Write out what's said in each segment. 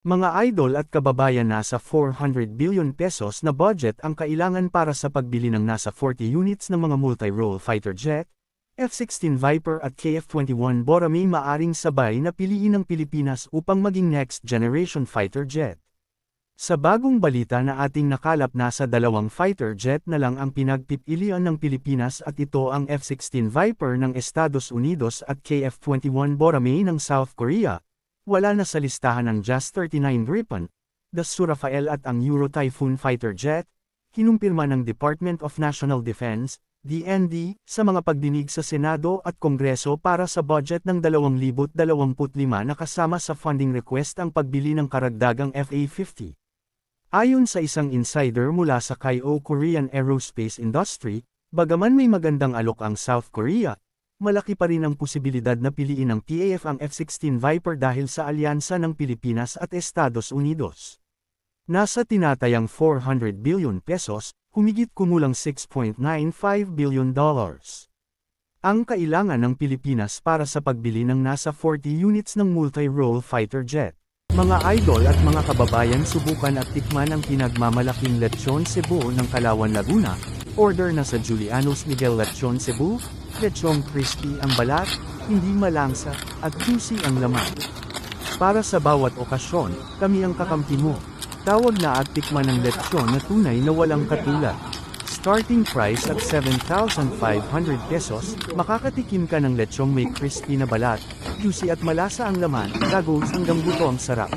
Mga idol at kababayan nasa 400 billion pesos na budget ang kailangan para sa pagbili ng nasa 40 units ng mga multi-role fighter jet, F-16 Viper at KF-21 Borame maaring sabay na piliin ng Pilipinas upang maging next generation fighter jet. Sa bagong balita na ating nakalap nasa dalawang fighter jet na lang ang pinagpipilian ng Pilipinas at ito ang F-16 Viper ng Estados Unidos at KF-21 Borame ng South Korea, wala na sa listahan ng Just 39 Gripen, the Surafael at ang Euro Typhoon fighter jet, kinumpirma ng Department of National Defense, DND, sa mga pagdinig sa Senado at Kongreso para sa budget ng 2025 na kasama sa funding request ang pagbili ng karagdagang FA-50. Ayon sa isang insider mula sa Kaio Korean Aerospace Industry, bagaman may magandang alok ang South Korea, malaki pa rin ang posibilidad na piliin ng PAF ang F-16 Viper dahil sa alyansa ng Pilipinas at Estados Unidos. Nasa tinatayang 400 billion pesos, humigit kumulang 6.95 billion dollars. Ang kailangan ng Pilipinas para sa pagbili ng nasa 40 units ng multi-role fighter jet. Mga idol at mga kababayan subukan at tikman ang pinagmamalaking lechon Cebu ng Kalawan Laguna, order na sa Julianos Miguel Lechon Cebu, lechon crispy ang balat, hindi malangsa, at juicy ang laman. Para sa bawat okasyon, kami ang kakampi mo. Tawag na at tikman ang lechon na tunay na walang katulad. Starting price at 7,500 pesos, makakatikim ka ng lechong may crispy na balat, juicy at malasa ang laman, gagos hanggang buto ang sarap.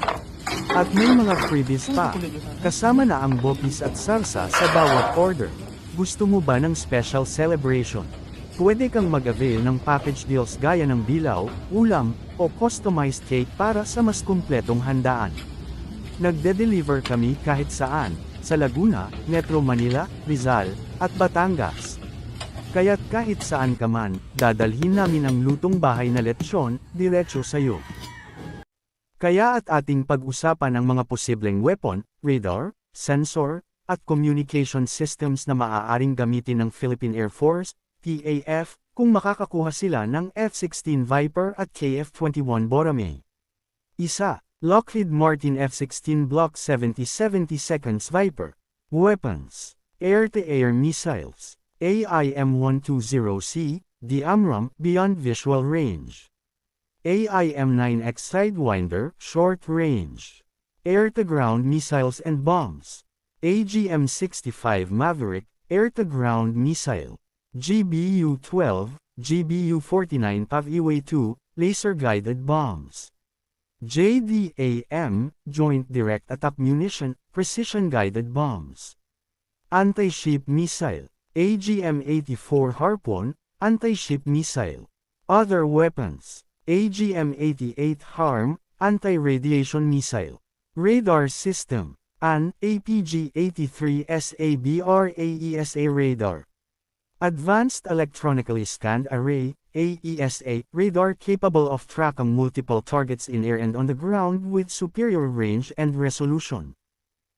At may mga freebies pa. Kasama na ang bopis at salsa sa bawat order. Gusto mo ba ng special celebration? Pwede kang mag-avail ng package deals gaya ng bilaw, ulam, o customized cake para sa mas kumpletong handaan. Nagde-deliver kami kahit saan, sa Laguna, Metro Manila, Rizal, at Batangas. Kaya't kahit saan ka man, dadalhin namin ang lutong bahay na lechon, diretso sa'yo. Kaya at ating pag-usapan ang mga posibleng weapon, radar, sensor, at communication systems na maaaring gamitin ng Philippine Air Force, PAF, kung makakakuha sila ng F-16 Viper at KF-21 Borame. Isa, Lockheed Martin F-16 Block 70-70 seconds Viper. Weapons. Air-to-air missiles. AIM-120C, the AMRAAM, beyond visual range. AIM-9X Sidewinder, short range. Air-to-ground missiles and bombs. AGM-65 Maverick, air-to-ground missile. GBU-12, GBU-49 PAV-2, laser-guided bombs. JDAM, Joint Direct Attack Munition, Precision Guided Bombs. Anti-Ship Missile, AGM-84 Harpoon, Anti-Ship Missile. Other Weapons, AGM-88 Harm, Anti-Radiation Missile. Radar System, AN, APG-83 SABR-AESA Radar. Advanced Electronically Scanned Array, AESA, radar capable of tracking multiple targets in air and on the ground with superior range and resolution.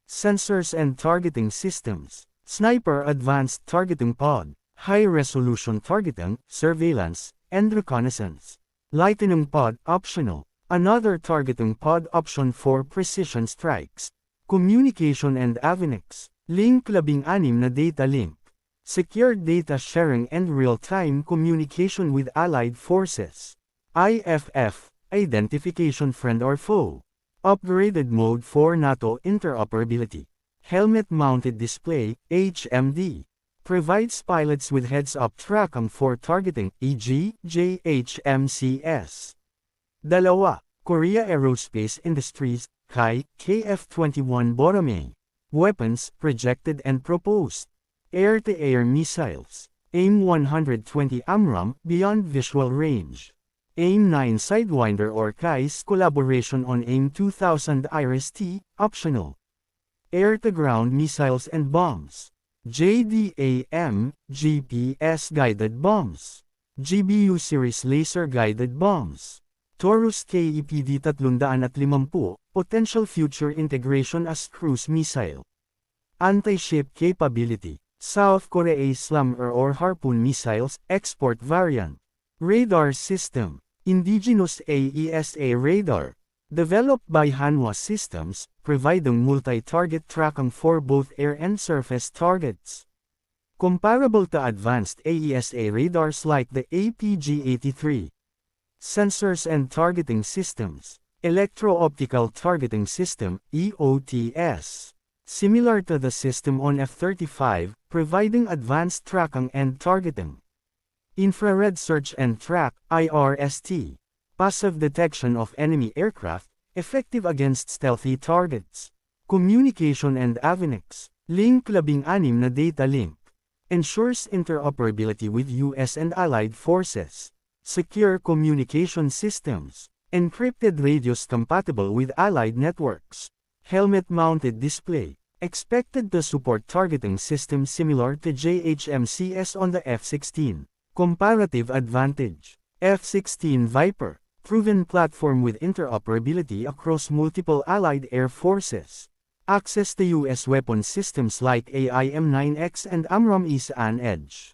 Sensors and Targeting Systems, Sniper Advanced Targeting Pod, High Resolution Targeting, Surveillance, and Reconnaissance. Lightning Pod Optional, another targeting pod option for precision strikes. Communication and Avionics, Link 16 na data link. Secure data sharing and real-time communication with allied forces. IFF, identification friend or foe. Upgraded mode for NATO interoperability. Helmet-mounted display, HMD. Provides pilots with heads-up tracking for targeting, e.g., JHMCS. Dalawa, Korea Aerospace Industries, KAI, KF-21 Borame. Weapons, projected and proposed. Air-to-air missiles. AIM-120 AMRAAM, beyond visual range. AIM-9 Sidewinder or KAI's collaboration on AIM-2000 IRIS-T, optional. Air-to-ground missiles and bombs. JDAM, GPS-guided bombs. GBU series laser-guided bombs. Taurus KEPD 350, potential future integration as cruise missile. Anti-ship capability. South Korea Slammer or Harpoon missiles, export variant. Radar system. Indigenous AESA radar. Developed by Hanwha Systems, providing multi-target tracking for both air and surface targets. Comparable to advanced AESA radars like the APG-83. Sensors and Targeting Systems. Electro-Optical Targeting System, EOTS. Similar to the system on F-35, providing advanced tracking and targeting. Infrared Search and Track, IRST. Passive detection of enemy aircraft, effective against stealthy targets. Communication and avionics. Link 16 na data link. Ensures interoperability with US and allied forces. Secure communication systems. Encrypted radios compatible with allied networks. Helmet-mounted display. Expected to support targeting systems similar to JHMCS on the F-16. Comparative advantage. F-16 Viper. Proven platform with interoperability across multiple allied air forces. Access to U.S. weapon systems like AIM-9X and AMRAAM-ESAN Edge.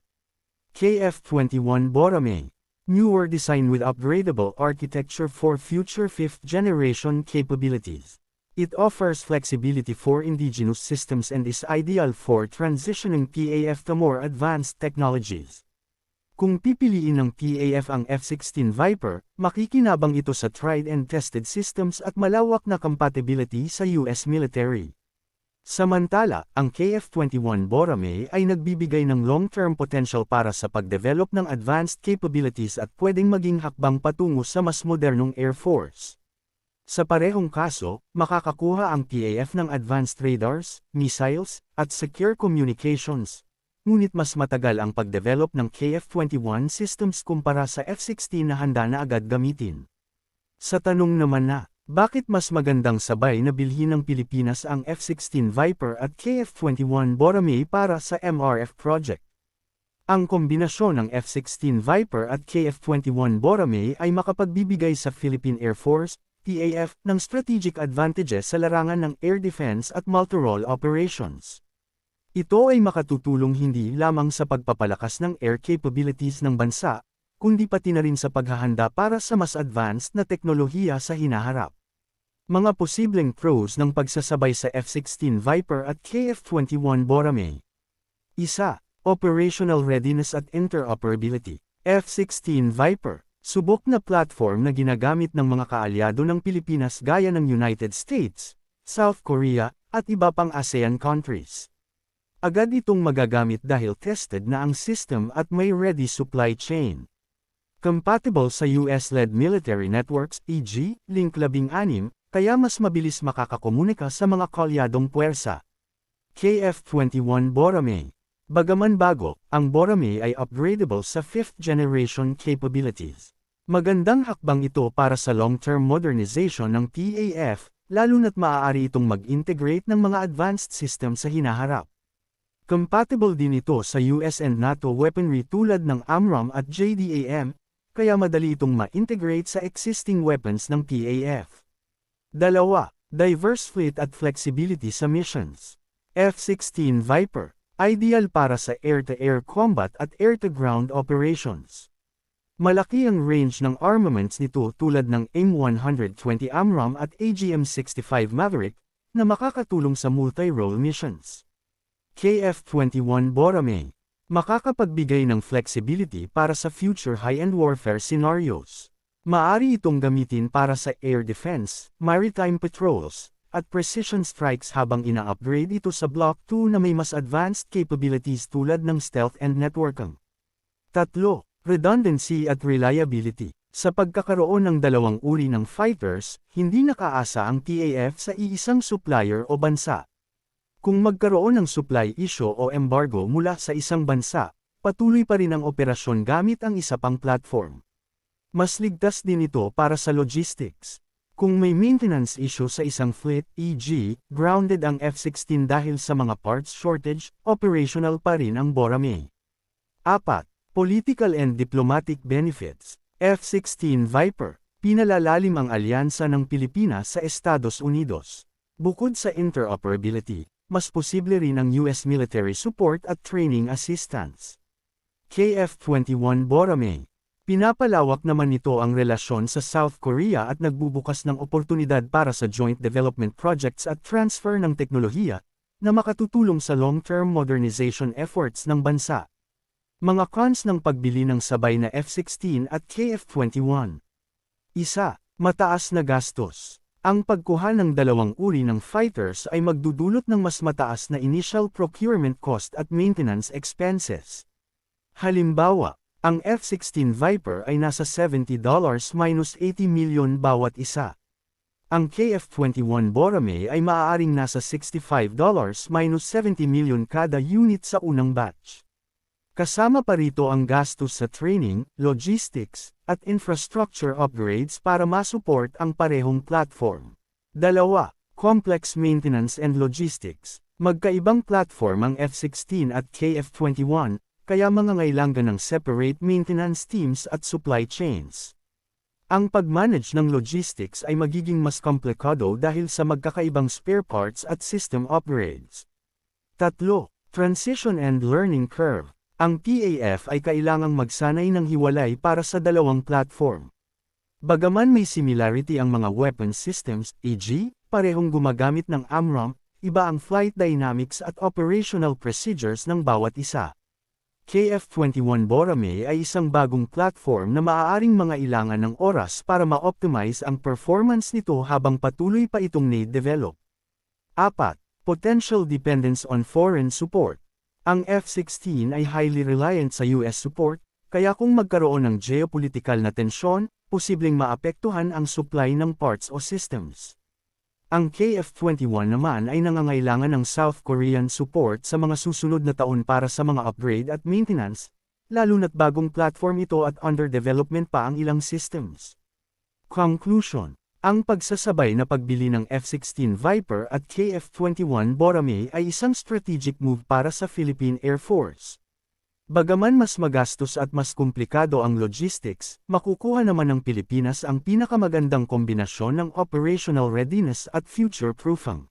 KF-21 Borame. Newer design with upgradable architecture for future fifth-generation capabilities. It offers flexibility for indigenous systems and is ideal for transitioning PAF to more advanced technologies. Kung pipiliin ng PAF ang F-16 Viper, makikinabang ito sa tried and tested systems at malawak na compatibility sa US military. Samantala, ang KF-21 Borame ay nagbibigay ng long-term potential para sa pagdevelop ng advanced capabilities at pwedeng maging hakbang patungo sa mas modernong Air Force. Sa parehong kaso, makakakuha ang PAF ng advanced radars, missiles, at secure communications, ngunit mas matagal ang pagdevelop ng KF-21 systems kumpara sa F-16 na handa na agad gamitin. Sa tanong naman na, bakit mas magandang sabay na bilhin ng Pilipinas ang F-16 Viper at KF-21 Borame para sa MRF project? Ang kombinasyon ng F-16 Viper at KF-21 Borame ay makapagbibigay sa Philippine Air Force, PAF, ng strategic advantages sa larangan ng air defense at multi-role operations. Ito ay makatutulong hindi lamang sa pagpapalakas ng air capabilities ng bansa, kundi pati na rin sa paghahanda para sa mas advanced na teknolohiya sa hinaharap. Mga posibleng pros ng pagsasabay sa F-16 Viper at KF-21 Borame. Isa, Operational Readiness at Interoperability. F-16 Viper, subok na platform na ginagamit ng mga kaalyado ng Pilipinas gaya ng United States, South Korea, at iba pang ASEAN countries. Agad itong magagamit dahil tested na ang system at may ready supply chain. Compatible sa US-led military networks, e.g., Link 16, kaya mas mabilis makakakomunika sa mga kalyadong puwersa. KF-21 Borame Bagaman bago, ang Borame ay upgradable sa 5th generation capabilities. Magandang hakbang ito para sa long-term modernization ng PAF, lalo na't maaari itong mag-integrate ng mga advanced system sa hinaharap. Compatible din ito sa US and NATO weaponry tulad ng AMRAAM at JDAM, kaya madali itong ma-integrate sa existing weapons ng PAF. Dalawa, diverse fleet at flexibility sa missions. F-16 Viper, ideal para sa air-to-air -air combat at air-to-ground operations. Malaki ang range ng armaments nito tulad ng AIM-120 AMRAAM at AGM-65 Maverick, na makakatulong sa multi-role missions. KF-21 Borame. Makakapagbigay ng flexibility para sa future high-end warfare scenarios. Maari itong gamitin para sa air defense, maritime patrols, at precision strikes habang ina-upgrade ito sa Block 2 na may mas advanced capabilities tulad ng stealth and networking. Tatlo, redundancy at reliability. Sa pagkakaroon ng dalawang uri ng fighters, hindi nakaasa ang TAF sa iisang supplier o bansa. Kung magkaroon ng supply issue o embargo mula sa isang bansa, patuloy pa rin ang operasyon gamit ang isa pang platform. Mas ligtas din ito para sa logistics. Kung may maintenance issue sa isang fleet, e.g., grounded ang F-16 dahil sa mga parts shortage, operational pa rin ang Borame. 4. Political and Diplomatic Benefits F-16 Viper Pinalalalim ang alyansa ng Pilipinas sa Estados Unidos. Bukod sa interoperability, mas posible rin ang US military support at training assistance. KF-21 Borame Pinapalawak naman nito ang relasyon sa South Korea at nagbubukas ng oportunidad para sa joint development projects at transfer ng teknolohiya na makatutulong sa long-term modernization efforts ng bansa. Mga cons ng pagbili ng sabay na F-16 at KF-21 Isa, mataas na gastos. Ang pagkuha ng dalawang uri ng fighters ay magdudulot ng mas mataas na initial procurement cost at maintenance expenses. Halimbawa, ang F-16 Viper ay nasa $70 minus 80 million bawat isa. Ang KF-21 Borame ay maaaring nasa $65 minus 70 million kada unit sa unang batch. Kasama pa rito ang gastos sa training, logistics, at infrastructure upgrades para masupport ang parehong platform. Dalawa, complex maintenance and logistics. Magkaibang platform ang F-16 at KF-21, kaya mangangailangan ng separate maintenance teams at supply chains. Ang pag-manage ng logistics ay magiging mas komplikado dahil sa magkakaibang spare parts at system upgrades. Tatlo, Transition and Learning Curve. Ang PAF ay kailangang magsanay ng hiwalay para sa dalawang platform. Bagaman may similarity ang mga weapon systems, e.g., parehong gumagamit ng AMRAAM, iba ang flight dynamics at operational procedures ng bawat isa. KF-21 Borame ay isang bagong platform na maaaring mga ilangan ng oras para ma-optimize ang performance nito habang patuloy pa itong na-develop. 4. Potential dependence on foreign support. Ang F-16 ay highly reliant sa US support, kaya kung magkaroon ng geopolitical na tensyon, posibleng maapektuhan ang supply ng parts o systems. Ang KF-21 naman ay nangangailangan ng South Korean support sa mga susunod na taon para sa mga upgrade at maintenance, lalo na't bagong platform ito at under development pa ang ilang systems. Conclusion Ang pagsasabay na pagbili ng F-16 Viper at KF-21 Borame ay isang strategic move para sa Philippine Air Force. Bagaman mas magastos at mas komplikado ang logistics, makukuha naman ng Pilipinas ang pinakamagandang kombinasyon ng operational readiness at future-proofing.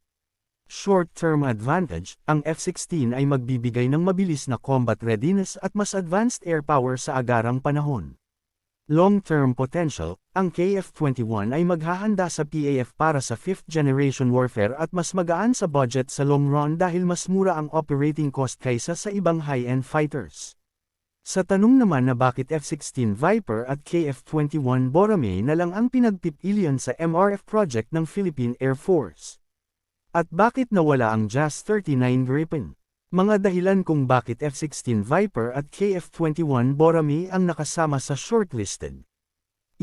Short-term advantage, ang F-16 ay magbibigay ng mabilis na combat readiness at mas advanced air power sa agarang panahon. Long-term potential, ang KF-21 ay maghahanda sa PAF para sa 5th generation warfare at mas magaan sa budget sa long run dahil mas mura ang operating cost kaysa sa ibang high-end fighters. Sa tanong naman na bakit F-16 Viper at KF-21 Borame na lang ang pinagpipilian sa MRF project ng Philippine Air Force. At bakit nawala ang JAS-39 Gripen? Mga dahilan kung bakit F-16 Viper at KF-21 Borame ang nakasama sa shortlisted.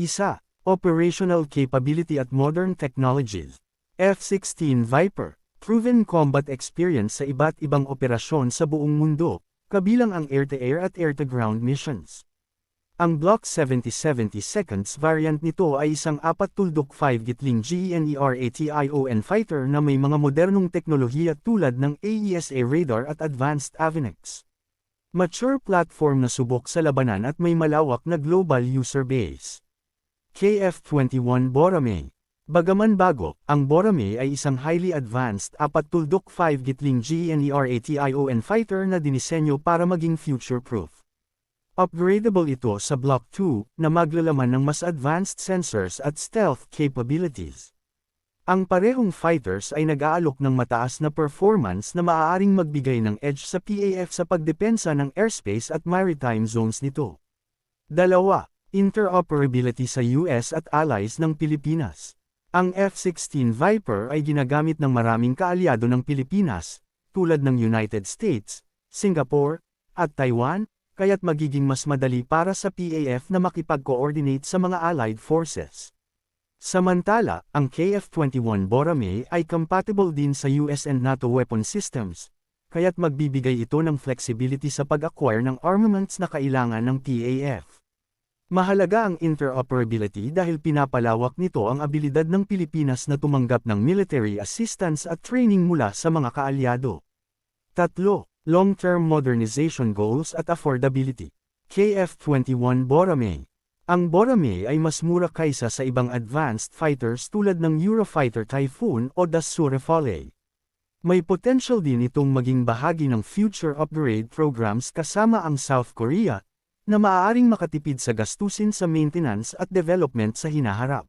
Isa, Operational Capability at Modern Technologies. F-16 Viper, proven combat experience sa iba't ibang operasyon sa buong mundo, kabilang ang air-to-air -air at air-to-ground missions. Ang Block 7070 seconds variant nito ay isang 4.5 gitling GENERATION fighter na may mga modernong teknolohiya tulad ng AESA radar at advanced avionics. Mature platform na subok sa labanan at may malawak na global user base. KF-21 Borame Bagaman bago, ang Borame ay isang highly advanced 4.5 gitling GENERATION fighter na dinisenyo para maging future-proof. Upgradable ito sa Block 2 na maglalaman ng mas advanced sensors at stealth capabilities. Ang parehong fighters ay nag-aalok ng mataas na performance na maaaring magbigay ng edge sa PAF sa pagdepensa ng airspace at maritime zones nito. Dalawa, interoperability sa US at allies ng Pilipinas. Ang F-16 Viper ay ginagamit ng maraming kaalyado ng Pilipinas, tulad ng United States, Singapore, at Taiwan, kaya't magiging mas madali para sa PAF na makipag-coordinate sa mga allied forces. Samantala, ang KF-21 Borame ay compatible din sa US and NATO weapon systems, kaya't magbibigay ito ng flexibility sa pag-acquire ng armaments na kailangan ng PAF. Mahalaga ang interoperability dahil pinapalawak nito ang abilidad ng Pilipinas na tumanggap ng military assistance at training mula sa mga kaalyado. Tatlo, Long-term modernization goals at affordability. KF-21 Borame. Ang Borame ay mas mura kaysa sa ibang advanced fighters tulad ng Eurofighter Typhoon o Dassault Rafale. May potential din itong maging bahagi ng future upgrade programs kasama ang South Korea, na maaaring makatipid sa gastusin sa maintenance at development sa hinaharap.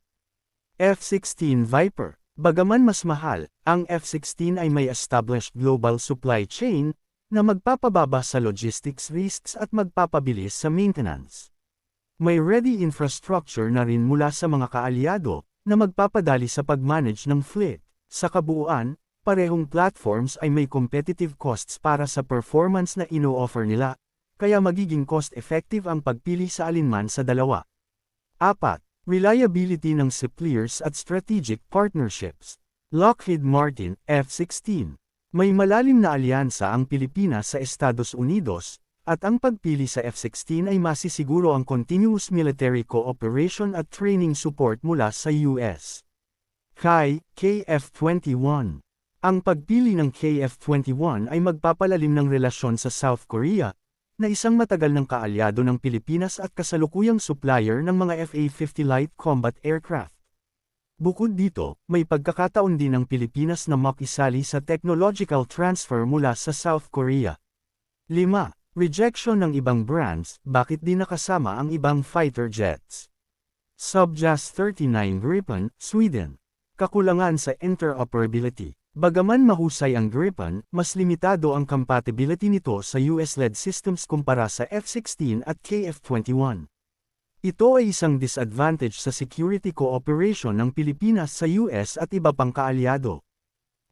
F-16 Viper Bagaman mas mahal, ang F-16 ay may established global supply chain na magpapababa sa logistics risks at magpapabilis sa maintenance. May ready infrastructure na rin mula sa mga kaalyado na magpapadali sa pag-manage ng fleet. Sa kabuuan, parehong platforms ay may competitive costs para sa performance na ino-offer nila, kaya magiging cost-effective ang pagpili sa alinman sa dalawa. 4. Reliability ng suppliers at strategic partnerships. Lockheed Martin, F-16. May malalim na alyansa ang Pilipinas sa Estados Unidos, at ang pagpili sa F-16 ay masisiguro ang continuous military cooperation at training support mula sa US. Kai, KF-21. Ang pagpili ng KF-21 ay magpapalalim ng relasyon sa South Korea, na isang matagal ng kaalyado ng Pilipinas at kasalukuyang supplier ng mga FA-50 Light Combat Aircraft. Bukod dito, may pagkakataon din ng Pilipinas na makisali sa technological transfer mula sa South Korea. 5. Rejection ng ibang brands, bakit di nakasama ang ibang fighter jets? Subjas 39 Gripen, Sweden. Kakulangan sa interoperability. Bagaman mahusay ang Gripen, mas limitado ang compatibility nito sa US-led systems kumpara sa F-16 at KF-21. Ito ay isang disadvantage sa security cooperation ng Pilipinas sa US at iba pang kaalyado.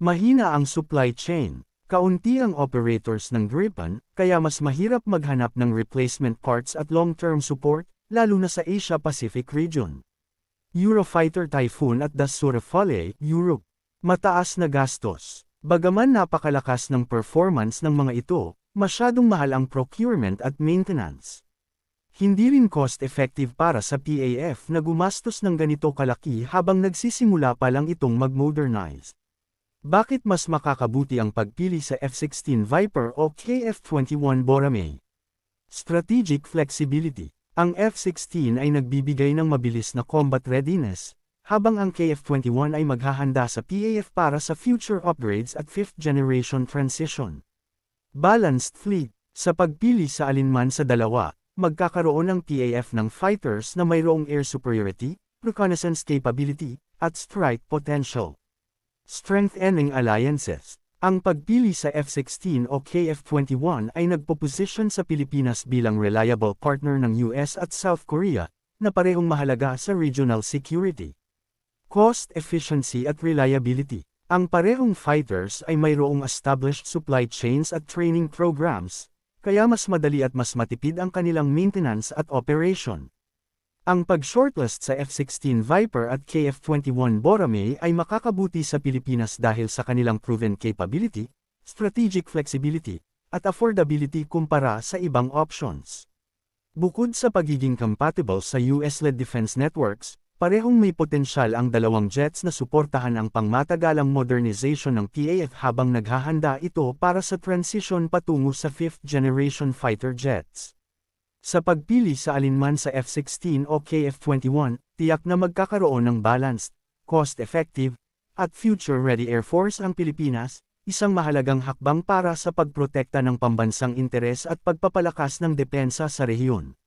Mahina ang supply chain, kaunti ang operators ng Gripen, kaya mas mahirap maghanap ng replacement parts at long-term support, lalo na sa Asia-Pacific region. Eurofighter Typhoon at Dassault Rafale, Europe. Mataas na gastos. Bagaman napakalakas ng performance ng mga ito, masyadong mahal ang procurement at maintenance. Hindi rin cost-effective para sa PAF na gumastos ng ganito kalaki habang nagsisimula pa lang itong mag-modernize. Bakit mas makakabuti ang pagpili sa F-16 Viper o KF-21 Borame? Strategic Flexibility Ang F-16 ay nagbibigay ng mabilis na combat readiness, habang ang KF-21 ay maghahanda sa PAF para sa future upgrades at 5th generation transition. Balanced Fleet Sa pagpili sa alinman sa dalawa, magkakaroon ng PAF ng fighters na mayroong air superiority, reconnaissance capability, at strike potential. Strengthening alliances ang pagpili sa F-16 o KF-21 ay nagpo-position sa Pilipinas bilang reliable partner ng US at South Korea, na parehong mahalaga sa regional security. Cost efficiency at reliability. Ang parehong fighters ay mayroong established supply chains at training programs, kaya mas madali at mas matipid ang kanilang maintenance at operation. Ang pag-shortlist sa F-16 Viper at KF-21 Borame ay makakabuti sa Pilipinas dahil sa kanilang proven capability, strategic flexibility, at affordability kumpara sa ibang options. Bukod sa pagiging compatible sa US-led defense networks, Parehong may potensyal ang dalawang jets na suportahan ang pangmatagalang modernization ng PAF habang naghahanda ito para sa transition patungo sa 5th generation fighter jets. Sa pagpili sa alinman sa F-16 o KF-21, tiyak na magkakaroon ng balanced, cost-effective, at future-ready Air Force ang Pilipinas, isang mahalagang hakbang para sa pagprotekta ng pambansang interes at pagpapalakas ng depensa sa rehiyon.